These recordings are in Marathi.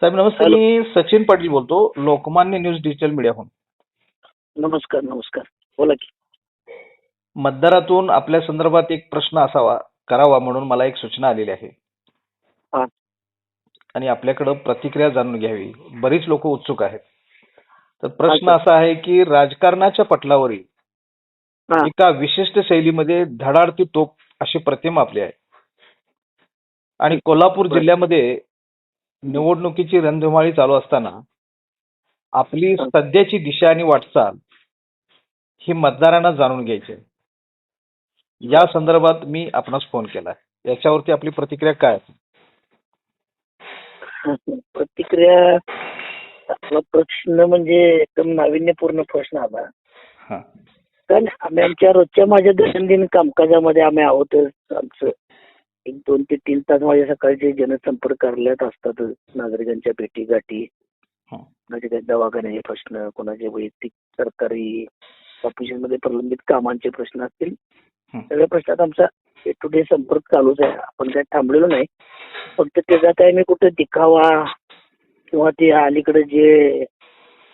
साहेब नमस्ते. हॅलो. मी सचिन पाटील बोलतो लोकमान्य न्यूज डिजिटल मीडियाहून. नमस्कार नमस्कार. बोला की. मतदारातून आपल्या संदर्भात एक प्रश्न असावा करावा म्हणून मला एक सूचना आलेली आहे. हा. आणि आपल्याकडं प्रतिक्रिया जाणून घ्यावी. बरीच लोक उत्सुक आहेत. तर प्रश्न असा आहे की राजकारणाच्या पटलावरील हा. एका विशिष्ट शैलीमध्ये धडाडती तोप अशी प्रतिमा आपली आहे. आणि कोल्हापूर बरं. जिल्ह्यामध्ये निवडणुकीची रणधुमाळी चालू असताना आपली. सध्याची दिशा आणि वाटचाल ही मतदारांना जाणून घ्यायची आहे. या संदर्भात मी आपणास फोन केला याच्यावरती आपली प्रतिक्रिया काय? प्रतिक्रिया आपला प्रश्न म्हणजे एकदम नाविन्यपूर्ण प्रश्न आला कारण आम्ही आमच्या रोजच्या माझ्या दैनंदिन कामकाजामध्ये आम्ही आहोतच आमचं एक दोन ते तीन तास माझ्या सकाळचे जनसंपर्क कार्यालयात असतातच नागरिकांच्या भेटी गाठी. कोणाचे काही दवाखान्याचे प्रश्न कोणाचे वैयक्तिक सरकारी ऑफिसमध्ये प्रलंबित कामांचे प्रश्न असतील. सगळ्या प्रश्नात आमचा डे टू डे संपर्क चालूच आहे आपण काय थांबलेलो नाही फक्त त्याचा काय मी कुठं दिखावा किंवा ते अलीकडे जे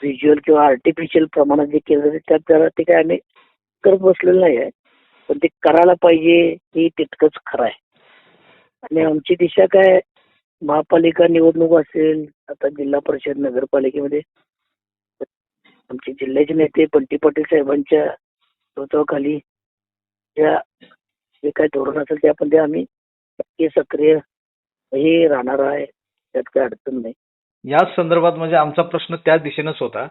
व्हिज्युअल किंवा आर्टिफिशियल प्रमाणात जे केलं जातं त्यात जरा ते काय आम्ही करत बसलेलो नाही आहे पण ते करायला पाहिजे हे तितकंच खरं आहे आणि आमची दिशा काय? महापालिका निवडणूक असेल आता जिल्हा परिषद नगरपालिकेमध्ये. आमचे जिल्ह्याचे नेते बंटी पाटील साहेबांच्या नेतृत्वाखाली ज्या जे काय धोरण असेल ते आम्ही नक्की सक्रिय हे राहणार आहे. त्यात काही अडचण नाही. याच संदर्भात म्हणजे आमचा प्रश्न त्याच दिशेनंच होता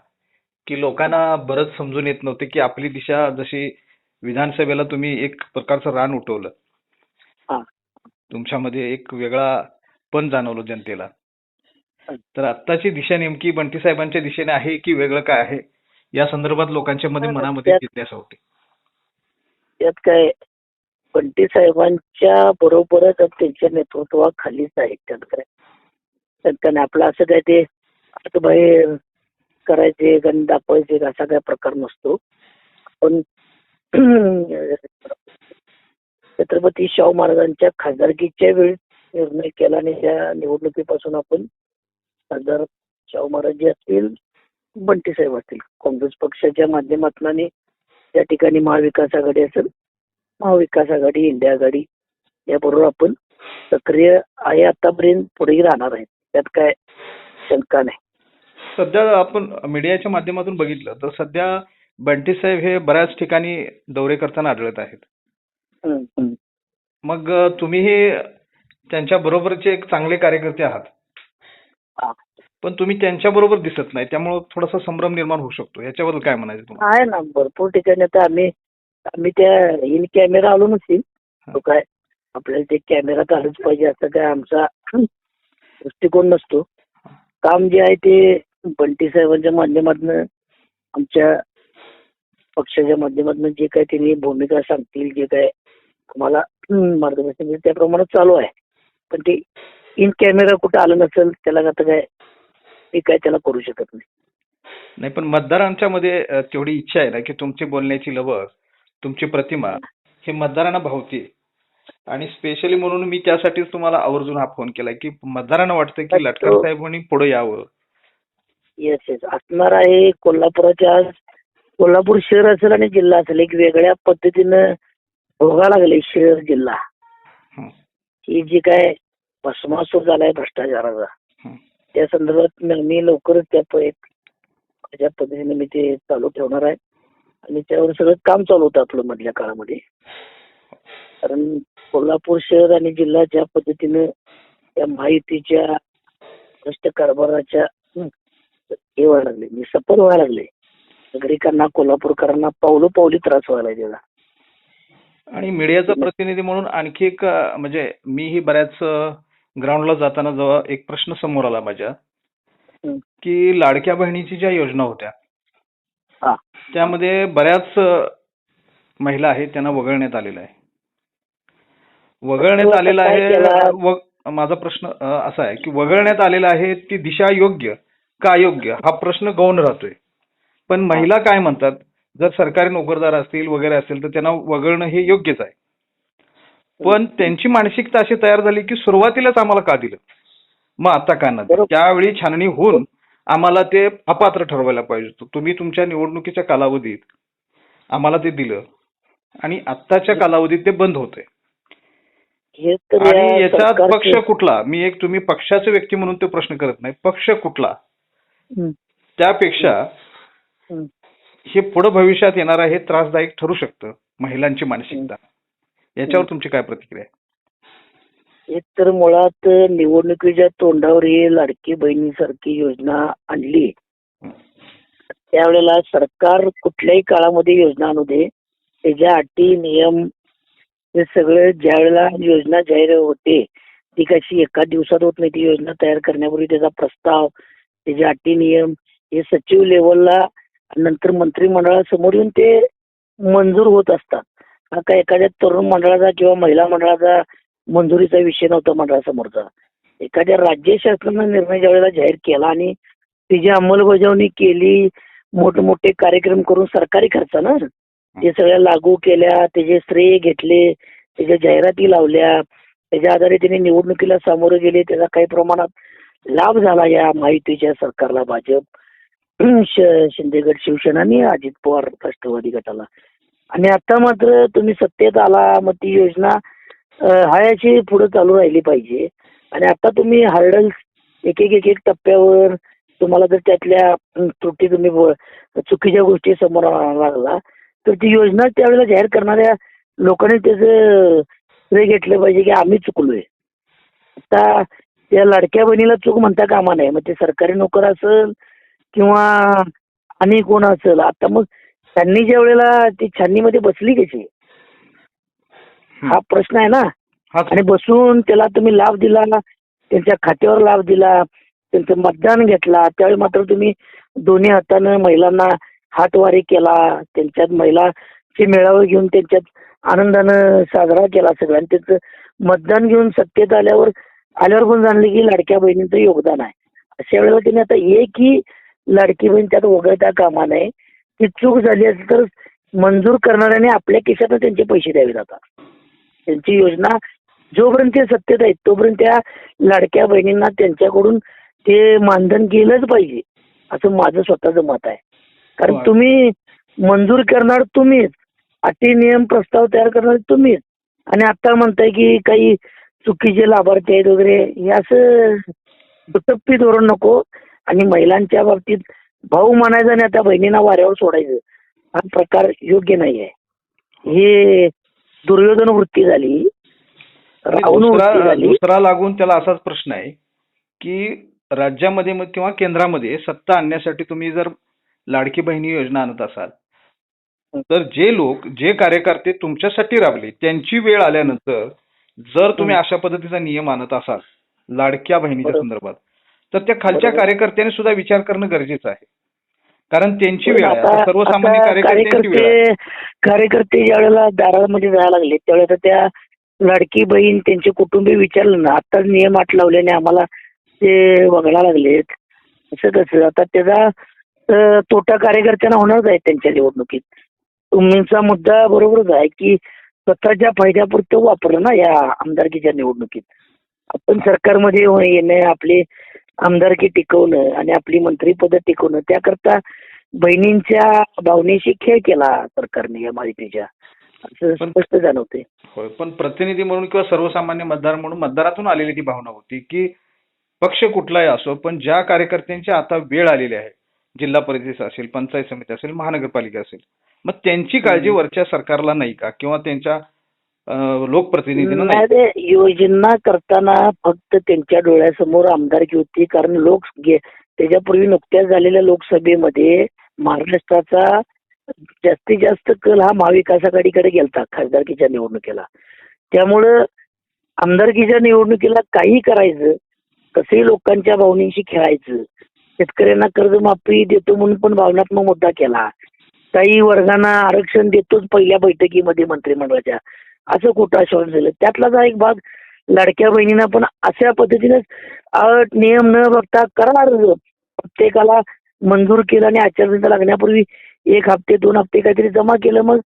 की लोकांना बरंच समजून येत नव्हते की आपली दिशा जशी विधानसभेला तुम्ही एक प्रकारचं रान उठवलं. हा. तुमच्यामध्ये एक वेगळा पण जाणवलं जनतेला. तर आत्ताची दिशा नेमकी बंटी साहेबांच्या दिशेने आहे की वेगळं काय आहे? या संदर्भात लोकांच्या मध्ये मनामध्ये जिज्ञासा होती. त्यात काय बंटी साहेबांच्या बरोबरच त्यांच्या नेतृत्वाखालीच आहे त्यात काय. नाही. आपलं असं काय ते बाहेर करायचे गण दाखवायचे असा काय प्रकार नसतो. पण छत्रपती शाहू महाराजांच्या खासदारकीच्या वेळी निर्णय केला आणि त्या निवडणुकीपासून आपण खासदार शाहू महाराज जे असतील बंटी साहेब असतील काँग्रेस पक्षाच्या माध्यमातून आणि त्या ठिकाणी महाविकास आघाडी असेल महाविकास आघाडी इंडिया आघाडी याबरोबर आपण सक्रिय आहे आतापर्यंत पुढेही राहणार आहे. त्यात काय शंका नाही. सध्या आपण मीडियाच्या माध्यमातून बघितलं तर सध्या बंटी साहेब हे बऱ्याच ठिकाणी दौरे करताना आढळत आहेत. मग अ, तुम्हीही त्यांच्या बरोबरचे एक चांगले कार्यकर्ते आहात. हा. पण तुम्ही त्यांच्या बरोबर दिसत नाही त्यामुळे थोडासा संभ्रम निर्माण होऊ शकतो. याच्याबद्दल काय म्हणायचं तुम्हाला? आहे ना भरपूर ठिकाणी आता आम्ही आम्ही त्या इन कॅमेरा आलो नसतील. तो काय आपल्याला ते कॅमेरात आलंच पाहिजे असं काय आमचा दृष्टिकोन नसतो. काम जे आहे ते बंटी साहेबांच्या माध्यमातून आमच्या पक्षाच्या माध्यमातून जे काय त्यांनी भूमिका सांगतील जे काय हम्म, मार्गदर्शन त्याप्रमाणे चालू आहे. पण ते इन कॅमेरा कुठं आलं नसेल त्याला आता काय मी काय त्याला करू शकत नाही. नाही पण मतदारांच्या मध्ये तेवढी इच्छा आहे ना की तुमची बोलण्याची लवक तुमची प्रतिमा हे मतदारांना भावते. आणि स्पेशली म्हणून मी त्यासाठीच तुम्हाला आवर्जून हा फोन केलाय की मतदारांना वाटतं की लटकर साहेबांनी पुढे यावं. येस येस असणार आहे कोल्हापुराच्या आज कोल्हापूर शहर असेल आणि जिल्हा असेल एक वेगळ्या पद्धतीनं भोगा लागले शहर जिल्हा हं, जी काय भस्मासूर झालाय भ्रष्टाचाराचा. त्या संदर्भात मी लवकरच त्या ज्या पद्धतीने मी ते चालू ठेवणार आहे. आणि त्यावर सगळं काम चालू होतं आपलं मधल्या काळामध्ये. कारण कोल्हापूर शहर आणि जिल्हा ज्या पद्धतीनं त्या माहितीच्या भ्रष्ट कारभाराच्या हं, व्हायला लागले. मी सफल व्हायला लागले. नागरिकांना कोल्हापूरकरांना पावलो पावली त्रास व्हायला त्याचा आणि मीडियाचा प्रतिनिधी म्हणून आणखी एक म्हणजे मीही बऱ्याच ग्राउंडला जाताना जेव्हा एक प्रश्न समोर आला माझ्या. हं. की लाडक्या बहिणीची ज्या योजना होत्या हा. त्यामध्ये बऱ्याच महिला आहेत त्यांना वगळण्यात आलेलं आहे. वगळण्यात आता आलेलं आहे माझा प्रश्न असा आहे की वगळण्यात आलेला आहे ती दिशा योग्य का अयोग्य? हा प्रश्न गौण राहतोय. पण महिला काय म्हणतात? जर सरकारी नोकरदार असतील वगैरे असतील तर त्यांना वगळणं हे योग्यच आहे. पण त्यांची मानसिकता अशी तयार झाली की सुरुवातीलाच आम्हाला का दिलं? मग आता का नाही? बरोबर. त्यावेळी छाननी होऊन आम्हाला ते अपात्र ठरवायला पाहिजे होतं. तुम्ही तुमच्या निवडणुकीच्या कालावधीत आम्हाला ते दिलं आणि आत्ताच्या कालावधीत ते बंद हे तर आणि याच्यात पक्ष कुठला? मी एक तुम्ही पक्षाचे व्यक्ती म्हणून तो प्रश्न करत नाही. पक्ष कुठला? त्यापेक्षा हं. पुढे भविष्यात येणारं हे त्रासदायक ठरू शकतं महिलांची मानसिकता. याच्यावर तुमची काय प्रतिक्रिया आहे? एक तर मुळात निवडणुकीच्या तोंडावर ही लाडकी बहिणीसारखी योजना आणली. त्यावेळेला सरकार कुठल्याही काळामध्ये योजना आणू दे. त्याच्या अटी नियम हे सगळे ज्या वेळेला योजना जाहीर होते ती कशी एका दिवसात होत नाही ती योजना तयार करण्यापूर्वी त्याचा प्रस्ताव त्याचे अटी नियम हे सचिव लेवलला नंतर मंत्रिमंडळासमोर येऊन ते मंजूर होत असतात. हा काय एखाद्या तरुण मंडळाचा किंवा महिला मंडळाचा मंजुरीचा विषय नव्हता मंडळासमोरचा. एखाद्या राज्य शासनानं निर्णय ज्या वेळेला जाहीर केला आणि तिची अंमलबजावणी केली मोठमोठे कार्यक्रम करून सरकारी खर्चानं ते सगळ्या लागू केल्या त्याचे श्रेय घेतले त्याच्या जाहिराती लावल्या त्याच्या आधारे त्यांनी निवडणुकीला सामोरे गेले त्याचा काही प्रमाणात लाभ झाला या माहितीच्या सरकारला भाजप. शिंदेगड शिवसेना आणि अजित पवार राष्ट्रवादी गटाला. आणि आता मात्र तुम्ही सत्तेत आला मग ती योजना अं, हायाची पुढे चालू राहिली पाहिजे. आणि आता तुम्ही हर्डल्स एक एक एक एक टप्प्यावर तुम्हाला जर त्यातल्या त्रुटी तुम्ही चुकीच्या गोष्टी समोर आणायला लागला तर ती योजना त्यावेळेला जाहीर करणाऱ्या लोकांनी त्याचं श्रेय घेतलं पाहिजे की आम्ही चुकलोय. आता त्या लाडक्या बहिणीला चूक म्हणता कामा नाही मग ते सरकारी नोकर असेल किंवा आणि कोण असेल? आता मग त्यांनी ज्या वेळेला ती छाननीमध्ये बसली कशी? हा प्रश्न आहे ना? आणि बसून त्याला तुम्ही लाभ दिला त्यांच्या खात्यावर लाभ दिला त्यांचं मतदान घेतला त्यावेळी मात्र तुम्ही दोन्ही हातानं महिलांना हातवारे केला त्यांच्यात महिलाचे मेळावे घेऊन त्यांच्यात आनंदानं साजरा केला सगळं आणि त्यांचं मतदान घेऊन सत्तेत आल्यावर आल्यावर पण जाणले की लाडक्या बहिणींचं योगदान आहे. अशा वेळेला त्यांनी आता एकही लाडकी बहीण त्यात वगळता कामा नये. ती चूक झाली असेल तर मंजूर करणाऱ्याने आपल्या खिशातनं त्यांचे पैसे द्यावे जातात त्यांची योजना जोपर्यंत ते सत्तेत आहेत तोपर्यंत त्या लाडक्या बहिणींना त्यांच्याकडून ते मानधन केलंच पाहिजे असं माझं स्वतःचं मत आहे. कारण. तुम्ही मंजूर करणार तुम्हीच अटी नियम प्रस्ताव तयार करणार तुम्हीच. आणि आता म्हणताय की काही चुकीचे लाभार्थी आहेत वगैरे हे असं दुटप्पी धोरण नको. आणि महिलांच्या बाबतीत भाऊ म्हणायचं आणि आता बहिणींना वाऱ्यावर सोडायचं हा प्रकार योग्य नाही आहे हे दुर्योधन वृत्ती झाली रावण वृत्ती दुसरा झाली. दुसरा लागून त्याला असाच प्रश्न आहे की राज्यामध्ये मग किंवा केंद्रामध्ये सत्ता आणण्यासाठी तुम्ही जर लाडकी बहिणी योजना आणत असाल तर जे लोक जे कार्यकर्ते तुमच्यासाठी राबले त्यांची वेळ आल्यानंतर जर तुम्ही अशा पद्धतीचा नियम आणत असाल लाडक्या बहिणीच्या. संदर्भात तर त्या खालच्या. कार्यकर्त्यांनी सुद्धा विचार करणं गरजेचं आहे. कारण त्यांची वेळ आहे. सर्वसामान्य कार्यकर्ते कार्यकर्ते ज्या वेळेला दारामध्ये जायला लागले त्यावेळेला त्या लाडकी बहीण त्यांचे कुटुंबीय विचारलं ना आता नियम आठ लावल्याने आम्हाला ते वगळा लागलेत असं कसं आता त्याचा तोटा कार्यकर्त्यांना होणारच आहे त्यांच्या निवडणुकीत. तुमचा मुद्दा बरोबरच आहे की स्वतःच्या फायद्यापुरतं वापरलं ना या आमदारकीच्या निवडणुकीत. आपण सरकारमध्ये येणे आपली आमदारकी टिकवणं आणि आपली मंत्रीपद टिकवणं त्याकरता बहिणींच्या भावनेशी खेळ केला सरकारने या माहितीच्या असं स्पष्ट जाणवते होय पण प्रतिनिधी म्हणून किंवा सर्वसामान्य मतदार म्हणून मतदारातून आलेली ती भावना होती की पक्ष कुठलाही असो पण ज्या कार्यकर्त्यांची आता वेळ आलेली आहे जिल्हा परिषद असेल पंचायत समिती असेल महानगरपालिका असेल मग त्यांची काळजी. वरच्या सरकारला नाही का? किंवा त्यांच्या लोकप्रतिनिधींना नाही नाही. ते योजना करताना फक्त त्यांच्या डोळ्यासमोर आमदारकी होती कारण लोक त्याच्यापूर्वी नुकत्याच झालेल्या लोकसभेमध्ये महाराष्ट्राचा जास्तीत जास्त कल हा महाविकास आघाडीकडे गेलता खासदारकीच्या निवडणुकीला. त्यामुळं आमदारकीच्या निवडणुकीला काही करायचं कसंही लोकांच्या भावनेशी खेळायचं शेतकऱ्यांना कर्जमाफी देतो म्हणून पण भावनात्मक मुद्दा केला. काही वर्गांना आरक्षण देतोच पहिल्या बैठकीमध्ये मंत्रिमंडळाच्या. असं कुठं आश्वासन झालं त्यातलाच हा एक भाग लाडक्या बहिणींना पण अशा पद्धतीनेच अट नियम न बघता करणार प्रत्येकाला मंजूर केलं आणि आचारसंहिता लागण्यापूर्वी एक हप्ते दोन हप्ते काहीतरी जमा केलं मग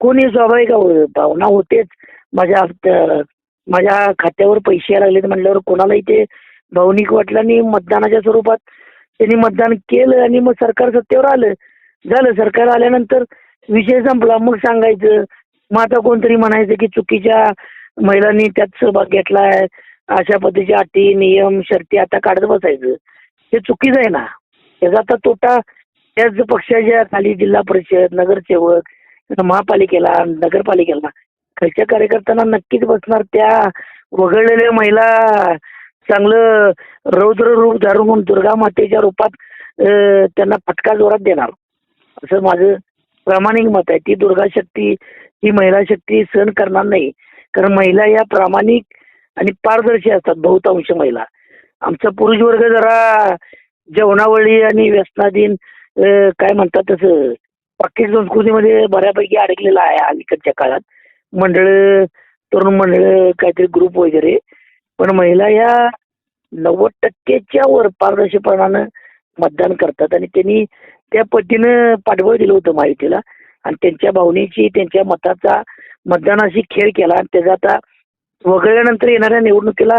कोणी स्वाभाविक भावना होतेच. माझ्या हप्त्या माझ्या खात्यावर पैसे यायला लागलेत म्हटल्यावर कोणालाही ते भावनिक वाटलं आणि मतदानाच्या स्वरूपात त्यांनी मतदान केलं आणि मग सरकार सत्तेवर आलं. झालं सरकार आल्यानंतर विषय संपला. मग सांगायचं मग आता कोणतरी म्हणायचं की चुकीच्या महिलांनी त्यात सहभाग घेतलाय अशा पद्धतीच्या अटी नियम शर्ती आता काढत बसायचं. हे चुकीचं आहे ना. त्याचा आता तोटा त्याच पक्षाच्या खाली जिल्हा परिषद नगरसेवक महापालिकेला नगरपालिकेला. खालच्या कार्यकर्त्यांना नक्कीच बसणार त्या वगळलेल्या महिला चांगलं रौद्र रूप धारून दुर्गा मातेच्या रूपात त्यांना फटका जोरात देणार. असं माझं प्रामाणिक मत आहे ती दुर्गा शक्ती ही महिला शक्ती सहन करणार नाही. कारण महिला या प्रामाणिक आणि पारदर्शी असतात बहुतांश महिला. आमचा पुरुष वर्ग जरा जेवणावळी आणि व्यसनाधीन काय म्हणतात तसं पाकिट संस्कृतीमध्ये बऱ्यापैकी अडकलेला आहे अलीकडच्या काळात. मंडळ तरुण मंडळ काहीतरी ग्रुप वगैरे. पण महिला या नव्वद टक्केच्या वर पारदर्शीपणानं मतदान करतात. आणि त्यांनी त्या पद्धतीनं पाठबळ दिलं होतं माहितीला. आणि त्यांच्या भावनेची त्यांच्या मताचा मतदानाशी खेळ केला. आणि त्याचा आता वगळल्यानंतर येणाऱ्या निवडणुकीला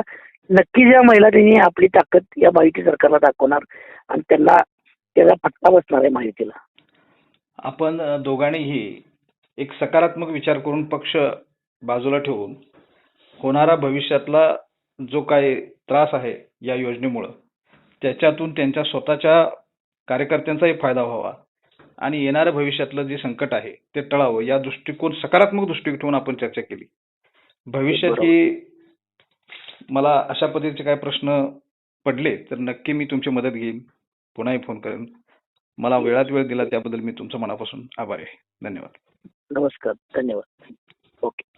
नक्कीच या महिला त्यांनी आपली ताकद या माहिती सरकारला दाखवणार. आणि त्यांना त्याचा फटका बसणार आहे माहितीला. आपण दोघांनीही एक सकारात्मक विचार करून पक्ष बाजूला ठेवून होणारा भविष्यातला जो काही त्रास आहे या योजनेमुळं त्याच्यातून त्यांच्या स्वतःच्या कार्यकर्त्यांचाही फायदा व्हावा. आणि येणाऱ्या भविष्यातलं जे संकट आहे ते टळावं या दृष्टिकोन सकारात्मक दृष्टिकोन ठेवून आपण चर्चा केली. भविष्यात ही मला अशा पद्धतीचे काही प्रश्न पडले तर नक्की मी तुमची मदत घेईन. पुन्हाही फोन करेन. मला वेळात वेळ दिला त्याबद्दल मी तुमचं मनापासून आभारी आहे. धन्यवाद. नमस्कार धन्यवाद. ओके.